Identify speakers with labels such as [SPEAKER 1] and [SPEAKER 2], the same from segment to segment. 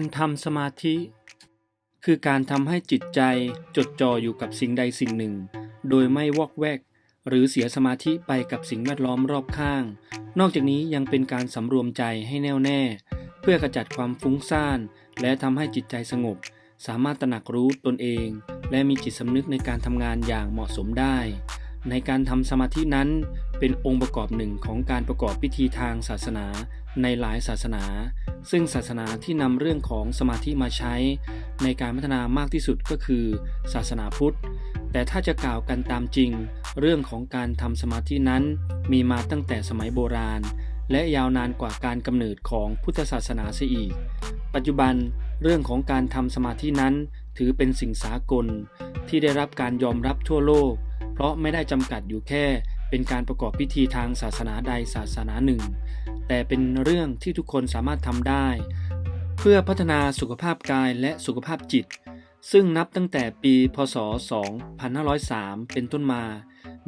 [SPEAKER 1] การทำสมาธิ คือการทำให้จิตใจจดจ่ออยู่กับสิ่งใดสิ่งหนึ่ง โดยไม่วอกแวก หรือเสียสมาธิไปกับสิ่งแวดล้อมรอบข้าง นอกจากนี้ยังเป็นการสำรวมใจให้แน่วแน่ เพื่อกระจัดความฟุ้งซ่าน และทำให้จิตใจสงบ สามารถตระหนักรู้ตนเอง และมีจิตสำนึกในการทำงานอย่างเหมาะสมได้ ในการทำสมาธินั้นเป็นองค์ประกอบหนึ่งของการประกอบพิธีทางศาสนาในหลายศาสนา ซึ่งศาสนาที่นำเรื่องของสมาธิมาใช้ ในการพัฒนามากที่สุดก็คือ ศาสนาพุทธ แต่ถ้าจะกล่าวกันตามจริง เรื่องของการทำสมาธินั้น มีมาตั้งแต่สมัยโบราณ และยาวนานกว่าการกำเนิดของพุทธศาสนาเสียอีก ปัจจุบันเรื่องของการทำสมาธินั้น ถือเป็นสิ่งสากล ที่ได้รับการยอมรับทั่วโลก เพราะไม่ได้จำกัดอยู่แค่เป็นการประกอบพิธีทางศาสนาใดศาสนาหนึ่ง แต่เป็นเรื่องที่ทุกคนสามารถทำได้ เพื่อพัฒนาสุขภาพกายและสุขภาพจิต ซึ่งนับตั้งแต่ปีพศ 2503 เป็นต้นมา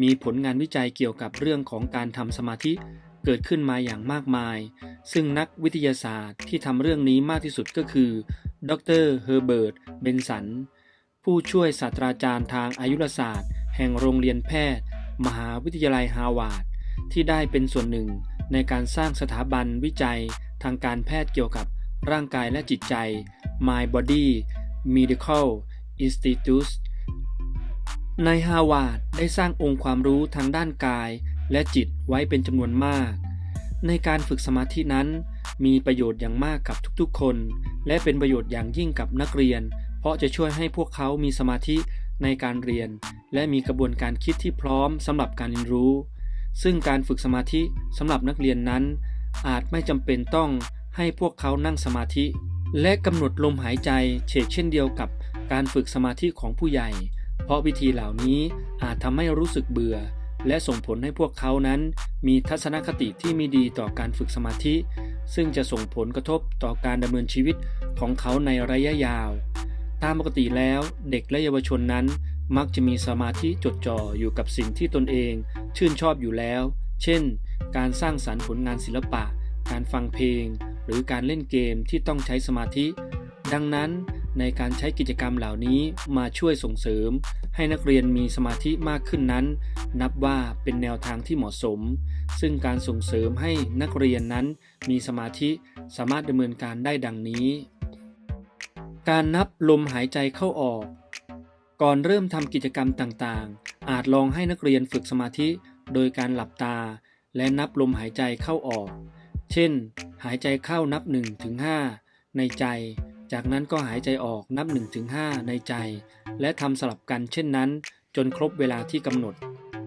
[SPEAKER 1] มีผลงานวิจัยเกี่ยวกับเรื่องของการทำสมาธิเกิดขึ้นมาอย่างมากมาย ซึ่งนักวิทยาศาสตร์ที่ทำเรื่องนี้มากที่สุดก็คือ ดรเฮอร์เบิร์ต เบนสัน ผู้ช่วยศาสตราจารย์ทางอายุรศาสตร์ แห่งโรงเรียนแพทย์ มหาวิทยาลัยฮาวาดที่ได้เป็นส่วนหนึ่งในการสร้างสถาบันวิจัยทางการแพทย์เกี่ยวกับร่างกายและจิตใจ My Body Medical Institute ในฮาวาดได้สร้างองค์ความรู้ทางด้านกายและจิตไว้เป็นจำนวนมาก ในการฝึกสมาธินั้น มีประโยชน์อย่างมากกับทุกๆคน และเป็นประโยชน์อย่างยิ่งกับนักเรียน เพราะจะช่วยให้พวกเขามีสมาธิในการเรียน และมีกระบวนการคิดที่พร้อมสำหรับการเรียนรู้ ซึ่งการฝึกสมาธิสำหรับนักเรียนนั้น อาจไม่จำเป็นต้องให้พวกเขานั่งสมาธิ และกำหนดลมหายใจเฉกเช่นเดียวกับการฝึกสมาธิของผู้ใหญ่ เพราะวิธีเหล่านี้อาจทำให้รู้สึกเบื่อ และส่งผลให้พวกเขานั้น มีทัศนคติที่ไม่ดีต่อการฝึกสมาธิ ซึ่งจะส่งผลกระทบต่อการดำเนินชีวิตของเขาในระยะยาว ตามปกติแล้วเด็กและเยาวชนนั้น มักจะมีสมาธิจดจ่ออยู่กับสิ่งที่ตนเอง ชื่นชอบอยู่แล้ว เช่น การสร้างสรรค์ผลงานศิลปะ การฟังเพลง หรือการเล่นเกมที่ต้องใช้สมาธิ ดังนั้นในการใช้กิจกรรมเหล่านี้มาช่วยส่งเสริม ให้นักเรียนมีสมาธิมากขึ้นนั้น นับว่าเป็นแนวทางที่เหมาะสม ซึ่งการส่งเสริมให้นักเรียนนั้นมีสมาธิสามารถดำเนินการได้ดังนี้ การนับลมหายใจเข้าออก ก่อนเริ่มทำกิจกรรมต่างๆ อาจลองให้นักเรียนฝึกสมาธิโดยการหลับตา และนับลมหายใจเข้าออก เช่น หายใจเข้านับ1ถึง5ในใจ จากนั้นก็หายใจออกนับ1ถึง5ในใจ และทำสลับกันเช่นนั้น จนครบเวลาที่กำหนด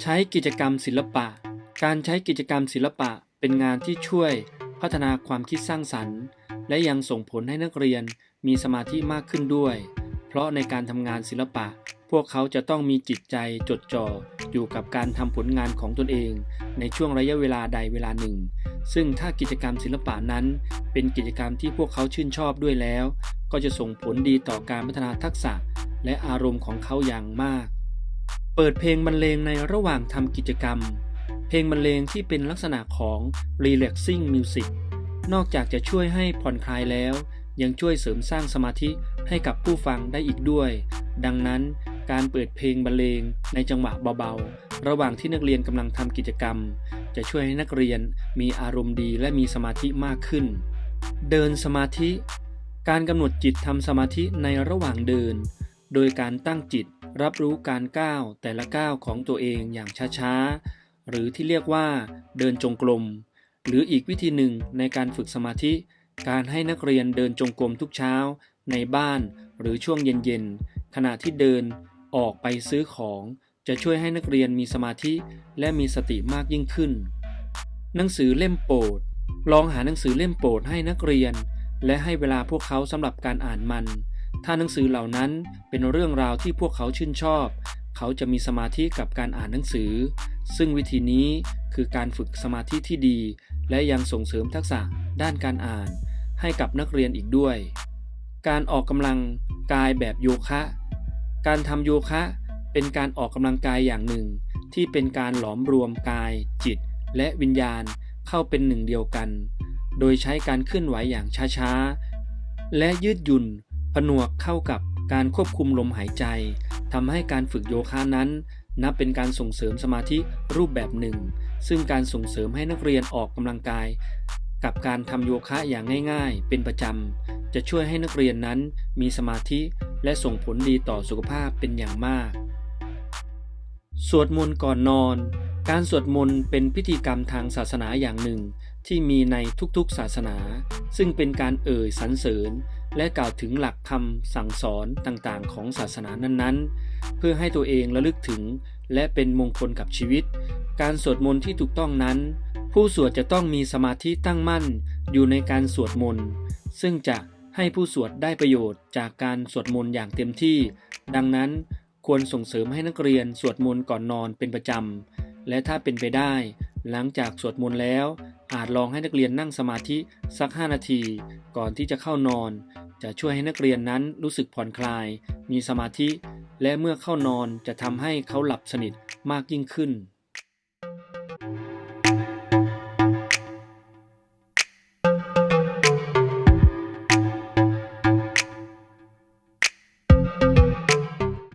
[SPEAKER 1] ใช้กิจกรรมศิลปะ การใช้กิจกรรมศิลปะเป็นงานที่ช่วย พัฒนาความคิดสร้างสรรค์ และยังส่งผลให้นักเรียนมีสมาธิมากขึ้นด้วย เพราะในการทำงานศิลปะ พวกเขาจะต้องมีจิตใจจดจ่ออยู่กับการทำผลงานของตนเอง ในช่วงระยะเวลาใดเวลาหนึ่ง ซึ่งถ้ากิจกรรมศิลปะนั้น เป็นกิจกรรมที่พวกเขาชื่นชอบด้วยแล้ว ก็จะส่งผลดีต่อการพัฒนาทักษะ และอารมณ์ของเขาอย่างมาก เปิดเพลงบรรเลงในระหว่างทำกิจกรรม เพลงบรรเลงที่เป็นลักษณะของ relaxing music นอกจากจะช่วยให้ผ่อนคลายแล้ว ยังช่วยเสริมสร้างสมาธิให้กับผู้ฟังได้อีกด้วย ดังนั้นการเปิดเพลงบรรเลงในจังหวะเบาๆ ระหว่างที่นักเรียนกำลังทำกิจกรรม จะช่วยให้นักเรียนมีอารมณ์ดีและมีสมาธิมากขึ้น เดินสมาธิ การกำหนดจิตทำสมาธิในระหว่างเดิน โดยการตั้งจิตรับรู้การก้าวแต่ละก้าวของตัวเองอย่างช้าๆ หรือที่เรียกว่าเดินจงกรม หรืออีกวิธีหนึ่งในการฝึกสมาธิ การให้นักเรียนเดินจงกรมทุกเช้า ในบ้านหรือช่วงเย็นๆขณะที่เดินออกไปซื้อของ จะช่วยให้นักเรียนมีสมาธิและมีสติมากยิ่งขึ้น หนังสือเล่มโปรด ลองหาหนังสือเล่มโปรดให้นักเรียน และให้เวลาพวกเขาสำหรับการอ่านมัน ถ้าหนังสือเหล่านั้นเป็นเรื่องราวที่พวกเขาชื่นชอบ เขาจะมีสมาธิกับการอ่านหนังสือ ซึ่งวิธีนี้คือการฝึกสมาธิที่ดี และยังส่งเสริมทักษะ ด้านการอ่านให้กับนักเรียนอีกด้วย การออกกำลังกายแบบโยคะ การทำโยคะเป็นการออกกำลังกายอย่างหนึ่ง ที่เป็นการหลอมรวมกาย จิต และวิญญาณเข้าเป็นหนึ่งเดียวกัน โดยใช้การเคลื่อนไหวอย่างช้าๆ และยืดหยุ่น ผนวกเข้ากับการควบคุมลมหายใจทำให้การฝึกโยคะนั้น นับเป็นการส่งเสริมสมาธิรูปแบบหนึ่ง ซึ่งการส่งเสริมให้นักเรียนออกกำลังกาย กับการทำโยคะอย่างง่ายๆ เป็นประจำ จะช่วยให้นักเรียนนั้นมีสมาธิและส่งผลดีต่อสุขภาพเป็นอย่างมาก สวดมนต์ก่อนนอน การสวดมนต์เป็นพิธีกรรมทางศาสนาอย่างหนึ่ง ที่มีในทุกๆศาสนา ซึ่งเป็นการเอ่ยสรรเสริญ และกล่าวถึงหลักคำสั่งสอนต่างๆ ของศาสนานั้นๆ เพื่อให้ตัวเองระลึกถึงและเป็นมงคลกับชีวิต การสวดมนต์ที่ถูกต้องนั้น ผู้สวดจะต้องมีสมาธิตั้งมั่นอยู่ในการสวดมนต์ซึ่งจะให้ผู้สวดได้ประโยชน์จากการสวดมนต์อย่างเต็มที่ ดังนั้นควรส่งเสริมให้นักเรียนสวดมนต์ก่อนนอนเป็นประจำ และถ้าเป็นไปได้ หลังจากสวดมนต์แล้ว อาจลองให้นักเรียนนั่งสมาธิสัก 5 นาที ก่อนที่จะเข้านอน จะช่วยให้นักเรียนนั้นรู้สึกผ่อนคลาย มีสมาธิ และเมื่อเข้านอนจะทำให้เขาหลับสนิทมากยิ่งขึ้น